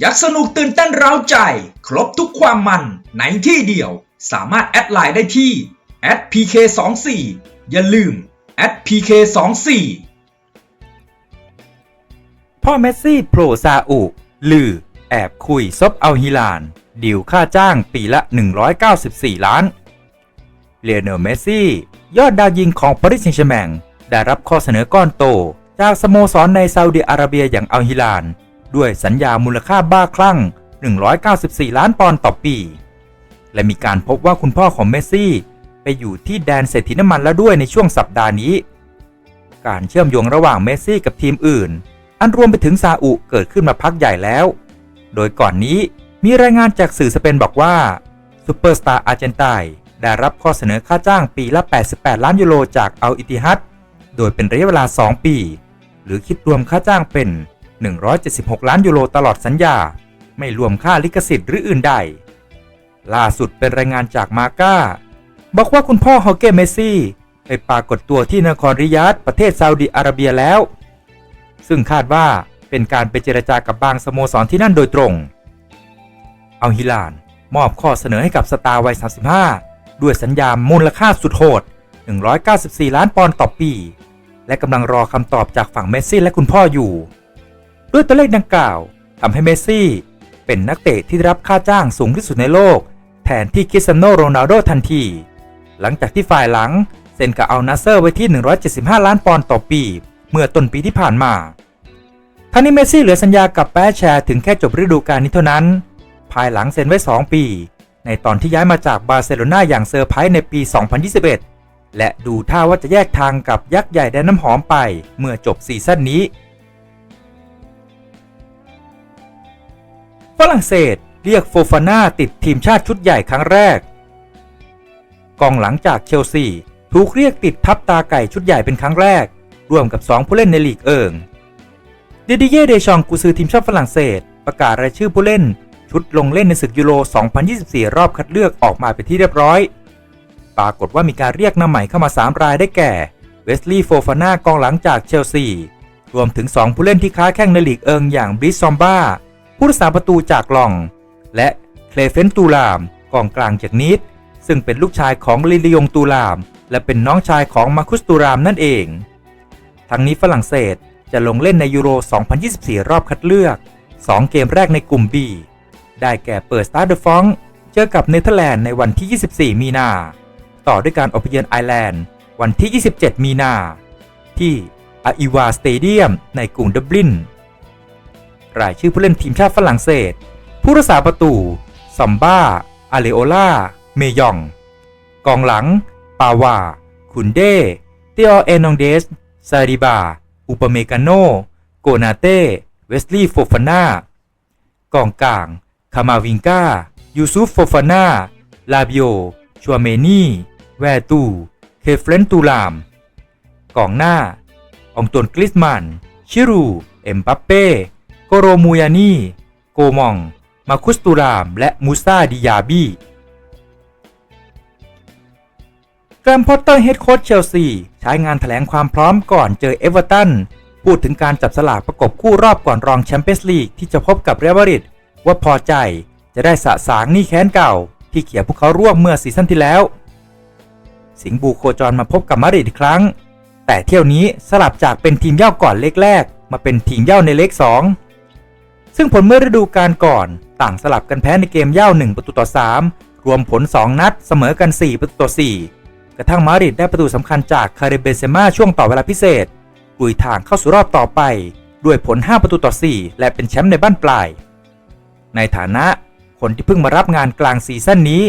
ยักสนุกตื่นเต้นเร้าใจ ครบทุกความมันในที่เดียว สามารถแอดไลน์ได้ที่ @pk24 อย่าลืม @pk24 พ่อเมสซี่โผล่ซาอุลือ แอบคุยซบเอาฮิลาน ดิวค่าจ้างปีละ 194 ล้านเลโอนลเมสซี่ ยอดดาวยิงของปารีสแซงต์แชร์แมงได้รับข้อเสนอก้อนโต จากสโมสรในซาอุดิอาระเบียอย่างอัลฮิลาน ด้วยสัญญามูลค่าบ้าคลั่ง 194 ล้านปอนด์ต่อปี และมีการพบว่าคุณพ่อของเมสซี่ ไปอยู่ที่แดนเศรษฐีน้ำมันแล้วด้วยในช่วงสัปดาห์นี้ การเชื่อมโยงระหว่างเมสซี่กับทีมอื่น อันรวมไปถึงซาอุเกิดขึ้นมาพักใหญ่แล้ว โดยก่อนนี้มีรายงานจากสื่อสเปนบอกว่าซูเปอร์สตาร์อาร์เจนตายได้รับข้อเสนอค่าจ้างปีละ 88 ล้านยูโรจากอัลอิติฮัด โดยเป็นระยะเวลา 2 ปี หรือคิดรวมค่าจ้างเป็น 176 ล้านยูโรตลอดสัญญา ไม่รวมค่าลิขสิทธิ์หรืออื่นใด ล่าสุดเป็นรายงานจากมาก้า บอกว่าคุณพ่อฮอเก้เมซี่ไปปรากฏตัวที่นครริยาดประเทศซาอุดิอาระเบียแล้ว ซึ่งคาดว่าเป็นการไปเจรจากับบางสโมสรที่นั่นโดยตรง เอาฮิลาน มอบข้อเสนอให้กับสตาร์วัย 35 ด้วยสัญญามูลค่าสุดโหด 194 ล้านปอนด์ต่อปี และกำลังรอคำตอบจากฝั่งเมสซี่และคุณพ่ออยู่ ด้วยตัวเลขดังกล่าวทำให้เมสซี่ เป็นนักเตะที่ได้รับค่าจ้างสูงที่สุดในโลก แทนที่คริสเตียโนโรนัลโดทันที หลังจากที่ฝ่ายหลังเซ็นกับอัลนาเซอร์ไว้ที่ 175 ล้านปอนด์ต่อปี เมื่อต้นปีที่ผ่านมาทั้งนี้เมสซี่เหลือสัญญากับแปรแชร์ถึงแค่จบฤดูกาลนี้เท่านั้น ภายหลังเซ็นไว้ 2 ปี ในตอนที่ย้ายมาจากบาร์เซโลนาอย่างเซอร์ไพรส์ในปี 2021 และดูท่าว่าจะแยกทางกับยักษ์ใหญ่แดนน้ำหอมไปเมื่อจบซีซั่นนี้ รั่งเศสเรียกโฟฟาน่าติดทีมชาติชุดใหญ่ครั้งแรก กองหลังจากเชลซีถูกเรียกติดทับตาไก่ชุดใหญ่เป็นครั้งแรก ร่วมกับ 2 ผู้เล่นในลีกเอิงเดดิเย่เดชองกุซือทีมชาติฝรั่งเศส ประกาศรายชื่อผู้เล่น ชุดลงเล่นในศึกยูโร 2024 รอบคัดเลือกออกมาเป็นที่เรียบร้อย ปรากฏว่ามีการเรียกนำใหม่เข้ามา 3 รายได้แก่เวสลีย์โฟฟาน่ากองหลังจากเชลซีรวมถึง 2 ผู้เล่นที่ค้าแข่งในลีกเอิงอย่างบริสซอมบ้า ผู้รักษาประตูจากลอง และเคลเฟนตูลามกองกลางจากนิดซึ่งเป็นลูกชายของลิลิยงตูลาม และเป็นน้องชายของมาคุสตูรามนั่นเอง ทั้งนี้ฝรั่งเศสจะลงเล่นในยูโร 2024 รอบคัดเลือก 2 เกมแรกในกลุ่ม B ได้แก่เปิดสตาร์เดฟองเจอกับเนเธอร์แลนด์ในวันที่ 24 มีนา ต่อด้วยการอพยพไอร์แลนด์วันที่ 27 มีนา ที่อาอิวาสเตเดียมในกรุงดับลิน รายชื่อผู้เล่นทีมชาติฝรั่งเศส ผู้รักษาประตูซัมบ้าอาเลโอลาเมยอง กองหลัง ปาวา คุนเดเตโอเอนองเดส ซาริบา อุปเมกาโน โกนาเต้ เวสลีย์โฟฟาน่ากองกลาง คามาวิงกา ยูซุฟโฟฟาน่า ลาบิโอ ชัวเมนี่ แวตู เคเฟรนตูลาม กองหน้า องตวนกลิสมัน ชิรู เอ็มบัปเป้ กโรมูยานีโกมอง มาคุสตูราม และมูซาดิยาบีแกรมพอตเตอร์เฮดโค้ชเชลซีใช้งานแถลงความพร้อมก่อนเจอเอเวอร์ตันพูดถึงการจับสลากประกบคู่รอบก่อนรองแชมเปี้ยนส์ลีกที่จะพบกับเรอัลมาดริดว่าพอใจจะได้สะสางหนี้แค้นเก่า ที่เขี่ยพวกเขาร่วงเมื่อซีซั่นที่แล้ว สิงบูโคจรมาพบกับมาดริดอีกครั้ง แต่เที่ยวนี้สลับจากเป็นทีมเย่าก่อนเล็กแรก มาเป็นทีมเย่าในเล็กสอง ซึ่งผลเมื่อฤดูกาลก่อน ต่างสลับกันแพ้ในเกมเย่า1 ประตูต่อ 3 รวมผล 2 นัดเสมอกัน 4 ประตูต่อ 4 กระทั่งมาริดได้ประตูสำคัญจากคาริเบเซมาช่วงต่อเวลาพิเศษกุยทางเข้าสู่รอบต่อไป ด้วยผล 5 ประตูต่อ 4 และเป็นแชมป์ในบ้านปลาย ในฐานะคนที่เพิ่งมารับงานกลางซีซั่นนี้